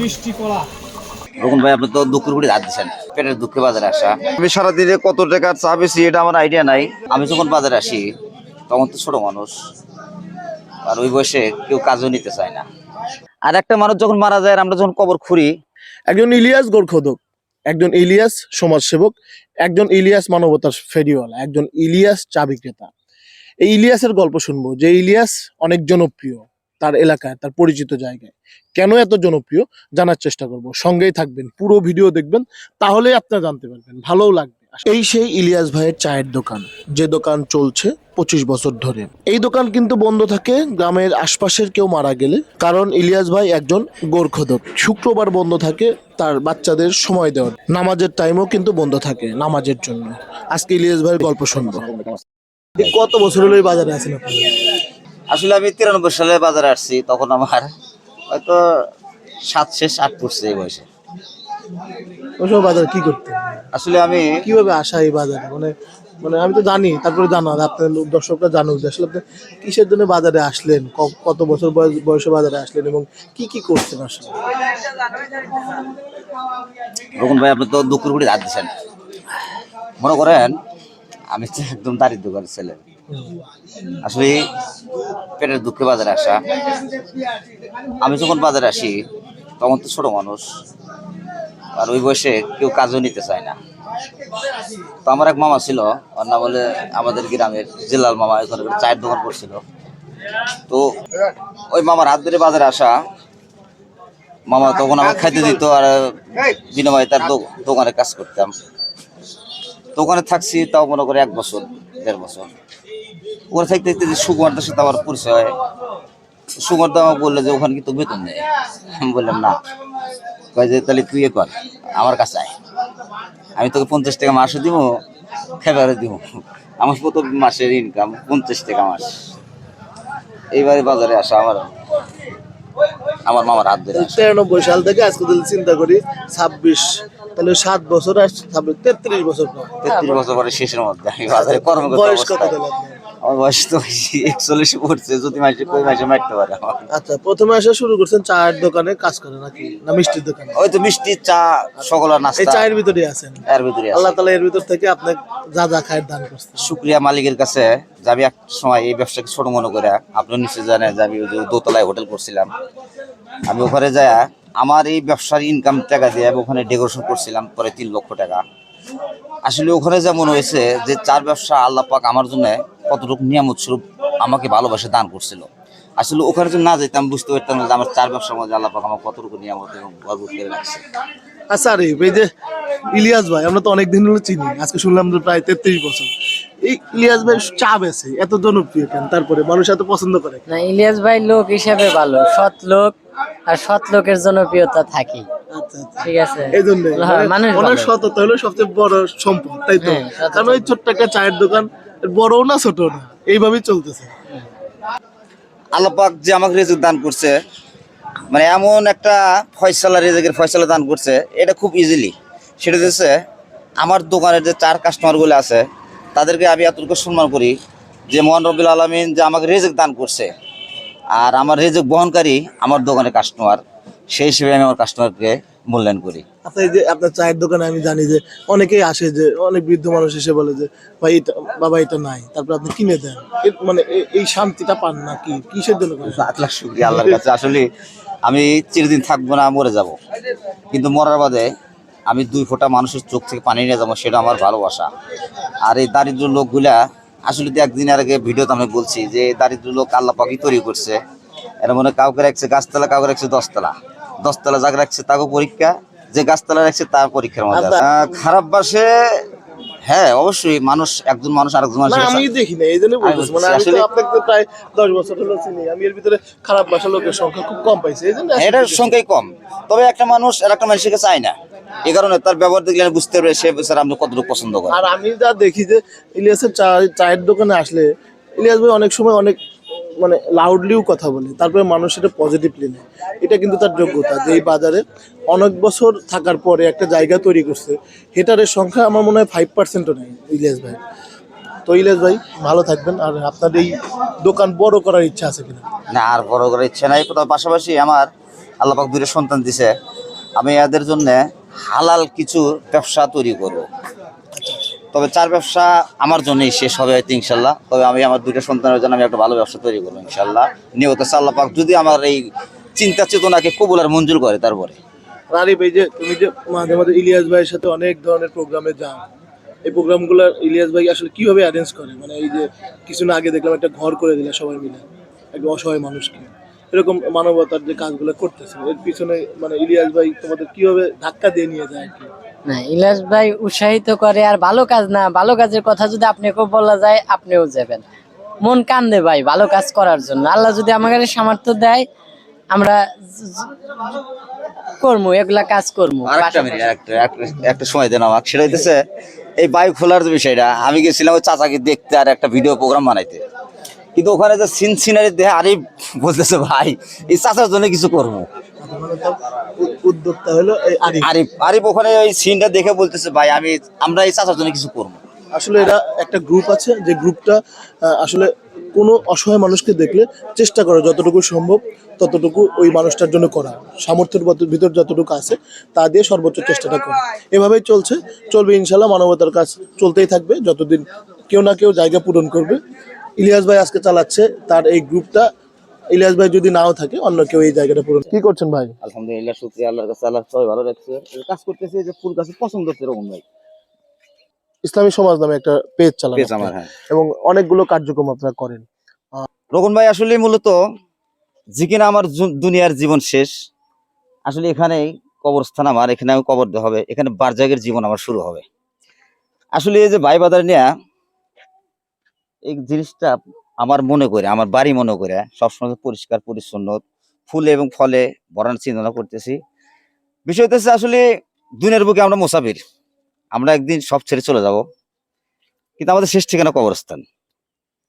মিষ্টি কলা। রকুন ভাই আপনি তো দুঃখের হাত দিচ্ছেন। পেটের দুঃখে বাজারে আসা। আমি সারাদিনে কত টাকা চা বেশি এটা আমার আইডিয়া নাই। আমি যখন বাজারে আসি তখন তো ছোট মানুষ। আর ওই বয়সে কেউ কাজও নিতে চায় না। আর একটা মানুষ যখন মারা যায় আর আমরা যখন কবর খুঁড়ি একজন ইলিয়াস গোরখোদক একজন ইলিয়াস সমাজসেবক একজন ইলিয়াস মানবতার ফেরিওয়ালা একজন ইলিয়াস চা বিক্রেতা। এই ইলিয়াসের গল্প শুনব যে ইলিয়াস অনেক জনপ্রিয়। তার এলাকায় তার পরিচিত জায়গায়। কেন এত জনপ্রিয়? জানার চেষ্টা করব। সঙ্গেই থাকবেন পুরো ভিডিও দেখবেন তাহলেই আপনারা জানতে পারবেন ভালোও লাগবে। এই সেই ইলিয়াস ভাইয়ের চায়ের দোকান যে দোকান চলছে পঁচিশ বছর ধরে। এই দোকান কিন্তু বন্ধ থাকে গ্রামের আশপাশের কেউ মারা গেলে কারণ ইলিয়াস ভাই একজন গোরখোদক। শুক্রবার বন্ধ থাকে তার বাচ্চাদের সময় দেওয়ার। নামাজের টাইমও কিন্তু বন্ধ থাকে নামাজের জন্য। আজকে ইলিয়াস ভাইয়ের গল্প শুনব। কত বছর হলো এই বাজারে আছেন আপনি? আসলে আমি তিরানব্বই সালে বাজারে আসছি তখন আমার হয়তো সাত শেষ আট পড়ছে এই বয়সে। বাজারে কি করতে? আসলে আমি কীভাবে আসা এই বাজারে? মানে মানে আমি তো জানি তারপরে জানা আপনার লোক- দর্শকরা জানুক যে আসলে আপনি কিসের জন্য বাজারে আসলেন? কত বছর বয়স বয়সে বাজারে আসলেন এবং কি কি করছেন আসলে? রকুন ভাই আপনি তো দুঃখের গুড়ি হাত দিচ্ছেন মনে করেন আমি তো একদম দারিদ্র ছেলে। আসলে পেটের দুঃখে বাজারে আসা। আমি যখন বাজারে আসি, তখন তো ছোট মানুষ, আর ওই বয়সে কেউ কাজও নিতে চায় না। তো আমার এক মামা ছিল, ওর নাম বলে আমাদের গ্রামের জেলাল মামা একটা চায়ের দোকান করছিল। তো ওই মামার হাত ধরে বাজারে আসা, মামা তখন আমার খাইতে দিত আর বিনিময়ে তার দোকানে কাজ করতাম। দোকানে থাকছি তাও মনে করে এক বছর। দেড় বছর ওখানে থাকতে থাকতে যে সুকুমারদের সাথে আমার পরিচয় হয় আমাকে বলল যে ওখানে কিন্তু বেতন নেই। আমি বললাম, না। কয় যে, তাহলে তুই কর, আমার কাছে আয়। আমি তোকে পঞ্চাশ টাকা মাসে দিব খেবারে দিব। আমার প্রথম মাসের ইনকাম পঞ্চাশ টাকা মাস। এইবারে বাজারে আসা আমার আমার মামার হাত ধরে তিরানব্বই সাল থেকে আজকে চিন্তা করি, ছাব্বিশ তাহলে সাত বছর আর ছাব্বিশ তেত্রিশ বছর তেত্রিশ বছর পরে শেষের মধ্যে। আমি বাজারে কর্মকর্তা বয়স কত? আমার বয়স তো একচল্লিশ পড়ছে যদি মাসে কই মাসে মারতে পারে আচ্ছা প্রথমে এসে শুরু করছেন চায়ের দোকানে কাজ করে নাকি? না মিষ্টির দোকানে? ওই তো মিষ্টি চা সকলের এই নাস্তা। চায়ের ভিতরে আছেন? এর ভিতরে আল্লাহ তালা এর ভিতর থেকে আপনার যা যা খায়ের দান করছেন শুক্রিয়া মালিকের কাছে। যে আমি এক সময় এই ব্যবসাকে ছোট মনে করে। আপনি নিশ্চয় জানেন যে আমি ওই দোতলায় হোটেল করছিলাম। আমি ওখানে যায় আমার এই ব্যবসার ইনকাম টাকা দিয়ে আমি ওখানে ডেকোরেশন করছিলাম পরে তিন লক্ষ টাকা। আসলে ওখানে যেমন হয়েছে যে চার ব্যবসা আল্লাহ পাক আমার জন্য কতটুকু নিয়ামত স্বরূপ আমাকে ভালোবাসে দান করছিল। আসলে ওখানে যদি না যেতাম বুঝতে পারতাম না যে আমার চার ব্যবসার মধ্যে আল্লাহ পাক আমার কতটুকু নিয়ামত এবং ভরপুর করে রাখছে। আচ্ছা আরে এই যে ইলিয়াস ভাই আমরা তো অনেক দিন হলো চিনি আজকে শুনলাম যে প্রায় তেত্রিশ বছর। এই ইলিয়াস ভাই চা বেছে এত জনপ্রিয় কেন? তারপরে মানুষ এত পছন্দ করে না ইলিয়াস ভাই লোক হিসাবে ভালো সৎ লোক আর সৎ লোকের জনপ্রিয়তা থাকি। আচ্ছা আচ্ছা। ঠিক আছে? হ্যাঁ, মানুষ ওনার সততা হলো সবচেয়ে বড় সম্পদ তাই তো? হ্যাঁ, কারণ ওই ছোট্ট একটা চায়ের দোকান বড়ও না ছোট না। এইভাবেই চলতেছে। আল্লাহ যে আমাকে রেজেক দান করছে মানে এমন একটা ফয়সালা রেজেকের ফয়সালা দান করছে এটা খুব ইজিলি সেটা হচ্ছে আমার দোকানের যে চার কাস্টমারগুলো আছে তাদেরকে আমি এতটুকু সম্মান করি যে মোহান রবিল আলমিন যে আমাকে রেজেক দান করছে। আর আমার রেজেক বহনকারী আমার দোকানের কাস্টমার সেই হিসেবে আমি আমার কাস্টমারকে মূল্যায়ন করি। আচ্ছা এই যে আপনার চায়ের দোকানে আমি জানি যে অনেকেই আসে যে অনেক বৃদ্ধ মানুষ এসে বলে যে ভাই এটা বাবা এটা নাই। তারপর আপনি কিনে দেন। মানে এই শান্তিটা পান না কি কিসের জন্য শুক্রিয়া আল্লাহর কাছে। আসলে আমি চিরদিন থাকব না মরে যাব। কিন্তু মরার বাদে আমি দুই ফোঁটা মানুষের চোখ থেকে পানি নিয়ে যাব সেটা আমার ভালোবাসা। আর এই দারিদ্র লোকগুলা আসলে তো একদিন আর আগে ভিডিওতে আমি বলছি যে দারিদ্র লোক আল্লাহ পাকি তৈরি করছে। এর মনে কাউকে রাখছে গাছতলা কাউকে রাখছে দশতলা। দশতলা যাকে রাখছে তাকে পরীক্ষা যে গাছতলা রাখছে তার পরীক্ষার মধ্যে খারাপ বাসে হ্যাঁ অবশ্যই মানুষ একজন মানুষ আরেকজন না মানুষের আমি দেখি না এই জন্য বলতেছি। মানে আমি তো আপনাকে প্রায় দশ বছর হলো চিনি। আমি এর ভিতরে খারাপ ভাষা লোকের সংখ্যা খুব কম পাইছি এই জন্য এটার সংখ্যাই কম। তবে একটা মানুষ আর একটা মানুষকে চায় না। এই কারণে তার ব্যবহার দেখলে আমি বুঝতে পারবে সে স্যার আপনি কতটুকু পছন্দ করেন। আর আমি যা দেখি যে ইলিয়াসের চায়ের দোকানে আসলে ইলিয়াস ভাই অনেক সময় অনেক মানে লাউডলিও কথা বলে তারপরে মানুষ এটা পজিটিভলি নেয়। এটা কিন্তু তার যোগ্যতা যে এই বাজারে অনেক বছর থাকার পরে একটা জায়গা তৈরি করছে হেটারের সংখ্যা আমার মনে হয় ফাইভ পার্সেন্টও নেই ইলিয়াস ভাই। তো ইলিয়াস ভাই ভালো থাকবেন আর আপনার এই দোকান বড় করার ইচ্ছা আছে কিনা? না আর বড় করার ইচ্ছা নাই। তবে পাশাপাশি আমার আল্লাহ পাক দুটো সন্তান দিছে। আমি এদের জন্য হালাল কিছু ব্যবসা তৈরি করব। তবে চার ব্যবসা আমার জন্যই শেষ হবে হয়তো ইনশাল্লাহ। তবে আমি আমার দুটো সন্তানের জন্য আমি একটা ভালো ব্যবসা তৈরি করব ইনশাল্লাহ। নিয়ত আল্লাহ পাক যদি আমার এই চিন্তা চেতনাকে কবুল আর মঞ্জুর করে তারপরে। আরিফ এই যে, তুমি যে মাঝে মাঝে ইলিয়াস ভাইয়ের সাথে অনেক ধরনের প্রোগ্রামে যাও এই প্রোগ্রামগুলো ইলিয়াস ভাই আসলে কীভাবে অ্যারেঞ্জ করে? মানে এই যে কিছুদিন আগে দেখলাম একটা ঘর করে দিলে সবাই মিলে একটা অসহায় মানুষকে। এরকম মানবতার যে কাজগুলো করতেছে এর পিছনে মানে ইলিয়াস ভাই তোমাদের কীভাবে ধাক্কা দিয়ে নিয়ে যায় আর কি? না ইলাস ভাই উৎসাহিত করে আর ভালো কাজ না ভালো কাজের কথা যদি আপনাকেও বলা যায় আপনিও যাবেন। মন কান্দে ভাই ভালো কাজ করার জন্য। আল্লাহ যদি আমাকে সামর্থ্য দেয় আমরা করব এগুলা কাজ করব আরেকটা মিনিট একটা একটা- একটা সময় দেন আমাকে। সেটা হইতেছে এই বাইক খোলার যে বিষয়টা আমি গেছিলাম ওই চাচাকে দেখতে আর একটা ভিডিও প্রোগ্রাম বানাইতে। কিন্তু ওখানে যে সিন সিনারি দেখে আরে বলতেছে ভাই এই চাচার জন্য কিছু করব। উদ্যোক্তা হলো এই আরিফ। আরিফ আরিফ ওখানে ওই সিনটা দেখে বলতেছে ভাই আমি আমরা এই চাচার জন্য কিছু করব। আসলে এরা একটা গ্রুপ আছে যে গ্রুপটা আসলে কোনো অসহায় মানুষকে দেখলে চেষ্টা করে যতটুকু সম্ভব ততটুকু ওই মানুষটার জন্য করা। সামর্থ্যের ভত- ভিতর যতটুকু আছে তা দিয়ে সর্বোচ্চ চেষ্টাটা করে। এভাবেই চলছে চলবে ইনশাল্লাহ মানবতার কাজ চলতেই থাকবে যতদিন কেউ না কেউ জায়গা পূরণ করবে। ইলিয়াস ভাই আজকে চালাচ্ছে তার এই গ্রুপটা। ইলিয়াস ভাই যদি নাও থাকে অন্য কেউ এই জায়গাটা পূরণ কি করছেন ভাই? আলহামদুলিল্লাহ শুক্রিয়া আল্লাহর কাছে। আল্লাহ সবাই ভালো রাখছে। কাজ করতেছে যে ফুল গাছে পছন্দ হচ্ছে এরকম ভাই। ইসলামী সমাজ নামে একটা পেজ চালান পেজ আমার হ্যাঁ। এবং অনেকগুলো কার্যক্রম আপনারা করেন। রোকন ভাই আসলে মূলত যে কিনা আমার দুনিয়ার জীবন শেষ আসলে এখানেই কবরস্থান আমার এখানে আমি কবর দেওয়া হবে। এখানে বারজাগের জীবন আমার শুরু হবে। আসলে এই যে ভাই বাজার নিয়ে এই জিনিসটা আমার মনে করে, আমার বাড়ি মনে করে, সবসময় পরিষ্কার, পরিচ্ছন্ন, ফুলে এবং ফলে ভরানোর চিন্তা করতেছি। বিষয় হচ্ছে আসলে দুনিয়ার বুকে আমরা মোসাফির, আমরা একদিন সব ছেড়ে চলে যাব, কিন্তু আমাদের শেষ ঠিকানা কবরস্থান।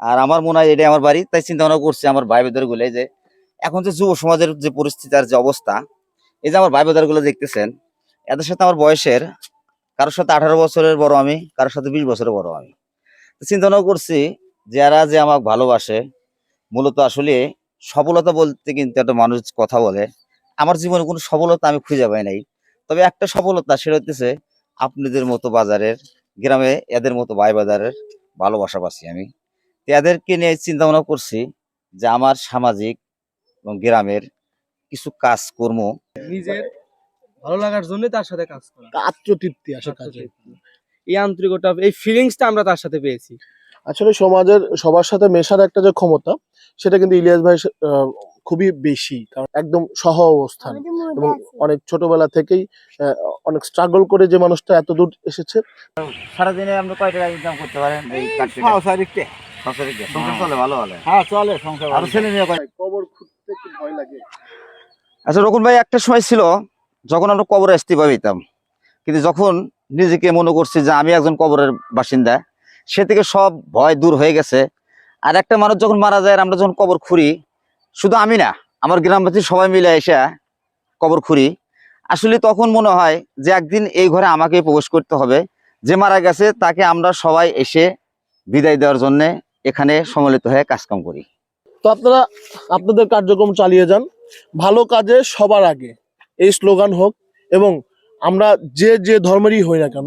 আর আমার মনে হয় এটাই আমার বাড়ি, তাই চিন্তা ভাবনা করছি আমার ভাই বেদারগুলো যে এখন যে যুব সমাজের যে পরিস্থিতি আর যে অবস্থা, এই যে আমার ভাই বেদারগুলো দেখতেছেন, এদের সাথে আমার বয়সের, কারোর সাথে আঠারো বছরের বড় আমি, কারোর সাথে বিশ বছরের বড় আমি। চিন্তা ভাবনা করছি যারা যে আমাকে ভালোবাসে মূলত আসলে সফলতা বলতে কিন্তু একটা মানুষ কথা বলে। আমার জীবনে কোনো সফলতা আমি খুঁজে পাই নাই। তবে একটা সফলতা সেটা হচ্ছে আপনাদের মতো বাজারের গ্রামে এদের মতো ভাই বাজারের ভালোবাসা পাচ্ছি আমি। তো এদেরকে নিয়ে চিন্তা ভাবনা করছি যে আমার সামাজিক এবং গ্রামের কিছু কাজ কর্ম নিজের ভালো লাগার জন্য তার সাথে কাজ করা। আত্মতৃপ্তি আসে কাজে। এই আন্তরিকতা এই ফিলিংসটা আমরা তার সাথে পেয়েছি। আসলে সমাজের সবার সাথে মেশার একটা যে ক্ষমতা সেটা কিন্তু ইলিয়াস ভাই খুবই বেশি। কারণ একদম সহ অবস্থান। এবং অনেক ছোটবেলা থেকেই আহ, অনেক স্ট্রাগল করে যে মানুষটা এত দূর এসেছে। সারাদিনে আপনি কয় টাকা ইনকাম করতে পারেন এই সংসারে কি? সংসার চলে ভালো ভালো হ্যাঁ চলে সংসার আরও ছেলে মেয়ে কয়? কবর খুঁজতে কি ভয় লাগে। আচ্ছা রকম ভাই একটা সময় ছিল যখন আমরা কবরে ইস্তিফা পেতাম কিন্তু যখন নিজেকে মনে করছি যে আমি একজন কবরের বাসিন্দা সে থেকে সব ভয় দূর হয়ে গেছে। আর একটা মানুষ যখন মারা যায় আমরা যখন কবর খুঁড়ি, শুধু আমি না, আমার গ্রামবাসী সবাই মিলে এসে কবর খুঁড়ি। আসলে তখন মনে হয় যে একদিন এই ঘরে আমাকে প্রবেশ করতে হবে। যে মারা গেছে তাকে আমরা সবাই এসে বিদায় দেওয়ার জন্য এখানে সম্মিলিত হয়ে কাজকাম করি। তো আপনারা, আপনাদের কার্যক্রম চালিয়ে যান। ভালো কাজে সবার আগে। এই স্লোগান হোক এবং আমরা যে যে ধর্মেরই হই না কেন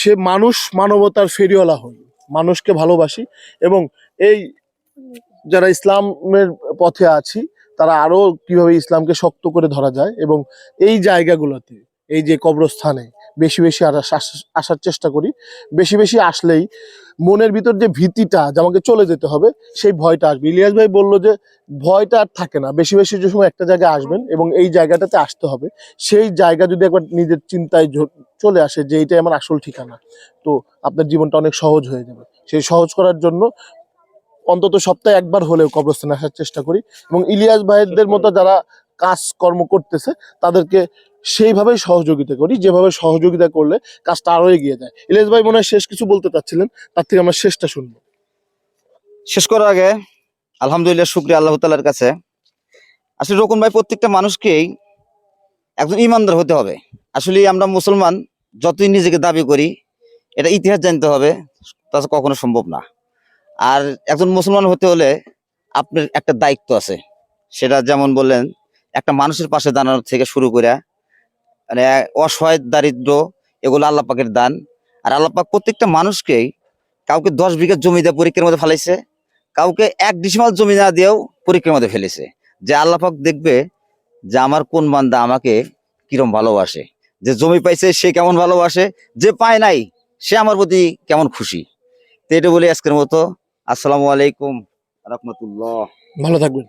সে মানুষ মানবতার ফেরিওয়ালা হই। মানুষকে ভালোবাসি এবং এই যারা ইসলামের পথে আছি, তারা আরও কীভাবে ইসলামকে শক্ত করে ধরা যায় এবং এই জায়গাগুলোতে, এই যে কবরস্থানে বেশি বেশি আস- আসার চেষ্টা করি। বেশি বেশি আসলেই মনের ভিতর যে ভীতিটা যে আমাকে চলে যেতে হবে, সেই ভয়টা আসবে। ইলিয়াস ভাই বলল যে ভয়টা আর থাকে না। বেশি বেশি যে সময় একটা জায়গায় আসবেন এবং এই জায়গাটাতে আসতে হবে। সেই জায়গা যদি একবার নিজের চিন্তায় চলে আসে যে এইটাই আমার আসল ঠিকানা। তো আপনার জীবনটা অনেক সহজ হয়ে যাবে। সেই সহজ করার জন্য অন্তত সপ্তাহে একবার হলেও কবরস্থানে আসার চেষ্টা করি এবং ইলিয়াস ভাইদের মতো যারা কাজকর্ম করতেছে, তাদেরকে সেইভাবেই সহযোগিতা করি, যেভাবে সহযোগিতা করলে কাজটা আরও এগিয়ে যায়। ইলিয়াস ভাই মনে হয় শেষ কিছু বলতে চাচ্ছিলেন, তার থেকে আমরা শেষটা শুনব। শেষ করার আগে আলহামদুলিল্লাহ শুক্রিয়া আল্লাহ তালার কাছে। আসলে রকম ভাই প্রত্যেকটা মানুষকেই একজন ইমানদার হতে হবে। আসলে আমরা মুসলমান যতই নিজেকে দাবি করি, এটা ইতিহাস জানতে হবে তাছাড়া কখনো সম্ভব না। আর একজন মুসলমান হতে হলে আপনার একটা দায়িত্ব আছে। সেটা যেমন বললেন, একটা মানুষের পাশে দাঁড়ানো থেকে শুরু করে মানে অসহায়, দারিদ্র, এগুলো আল্লাহ পাকের দান। আর আল্লাহ পাক প্রত্যেকটা মানুষকেই কাউকে দশ বিঘা জমি দিয়ে পরীক্ষার মধ্যে ফেলাইছে, কাউকে এক ডিসিমাল জমি না দিয়েও পরীক্ষার মধ্যে ফেলেছে। যে আল্লাহ পাক দেখবে যে আমার কোন বান্দা আমাকে কিরম ভালোবাসে। যে জমি পাইছে, সে কেমন ভালোবাসে? যে পায় নাই, সে আমার প্রতি কেমন খুশি? তো এটা বলি আজকের মতো। আসসালামু আলাইকুম, রহমতুল্লাহ। ভালো থাকবেন।